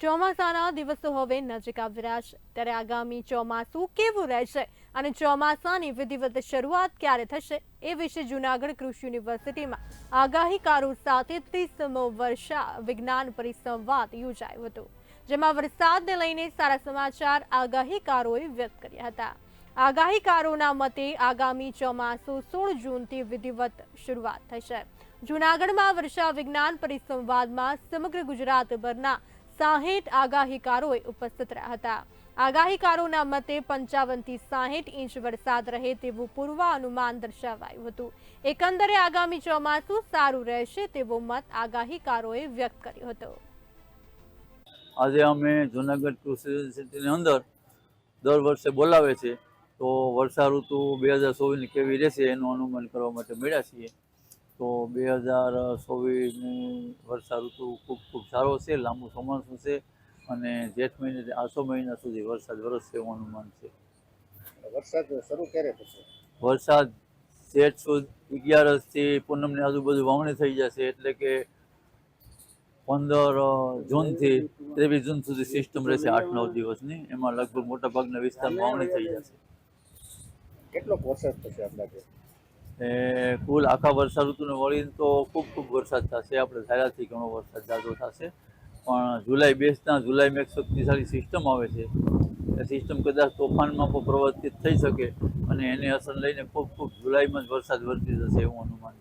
ચોમાસાના દિવસો હવે નજીક આવી છે. ત્યારે આગામી ચોમાસું કેવું રહેશે અને ચોમાસાની વિધિવત શરૂઆત ક્યારે થશે એ વિશે જૂનાગઢ કૃષિ યુનિવર્સિટીમાં આગાહીકારો સાથે ત્રીસમો વર્ષા વિજ્ઞાન પરિસંવાદ યોજાયો હતો, જેમાં વરસાદને લઈને સારા સમાચાર આગાહીકારોએ વ્યક્ત કર્યા હતા. આગાહીકારોના મતે આગામી ચોમાસું સોળ જૂનથી વિધિવત શરૂઆત થશે. જૂનાગઢમાં વર્ષા વિજ્ઞાન પરિસંવાદમાં સમગ્ર ગુજરાતભરના સાહીઠ આગાહીકારોએ ઉપસ્થિત રહ્યા હતા. આગાહીકારોના મતે પંચાવનથી સાહીઠ ઇંચ વરસાદ રહે તેવું પૂર્વાનુમાન દર્શાવાયું હતું. એકંદરે આગામી ચોમાસું સારું રહેશે તેવો મત આગાહીકારોએ વ્યક્ત કર્યો હતો. આજે અમે જુનાગઢ કૃષિ યુનિવર્સિટીની અંદર દર વર્ષે બોલાવે છે. તો વર્ષા ઋતુ બે હજાર ચોવીસની કેવી રહેશે એનું અનુમાન કરવા માટે મળ્યા છીએ. તો બે હજાર ચોવીસની વર્ષા ઋતુ ખૂબ ખૂબ સારો છે લાંબુ ચોમાસું છે અને જેઠ મહિને આસો મહિના સુધી વરસાદ વરસશે એવું અનુમાન છે. વરસાદ શરૂ ક્યારે થશે? વરસાદ જેઠ સુદ અગિયારસથી પૂનમની આજુબાજુ વાવણી થઈ જશે એટલે કે પંદર જૂનથી ત્રેવીસ જૂન સુધી સિસ્ટમ રહેશે આઠ નવ દિવસની. એમાં લગભગ મોટા ભાગના વિસ્તારમાં વાવણી થઈ જશે. કેટલોક વરસાદ થશે અંદાજે એ કુલ આખા વર્ષા ઋતુને વળીને તો ખૂબ ખૂબ વરસાદ થશે. આપણે ધારાથી ઘણો વરસાદ જાજો થશે. પણ જુલાઈ બેસતા જુલાઈમાં એક શક્તિશાળી સિસ્ટમ આવે છે. એ સિસ્ટમ કદાચ તોફાનમાં પણ પ્રવર્તિત થઈ શકે અને એની અસર લઈને ખૂબ ખૂબ જુલાઈમાં જ વરસાદ વરસી જશે એવું અનુમાન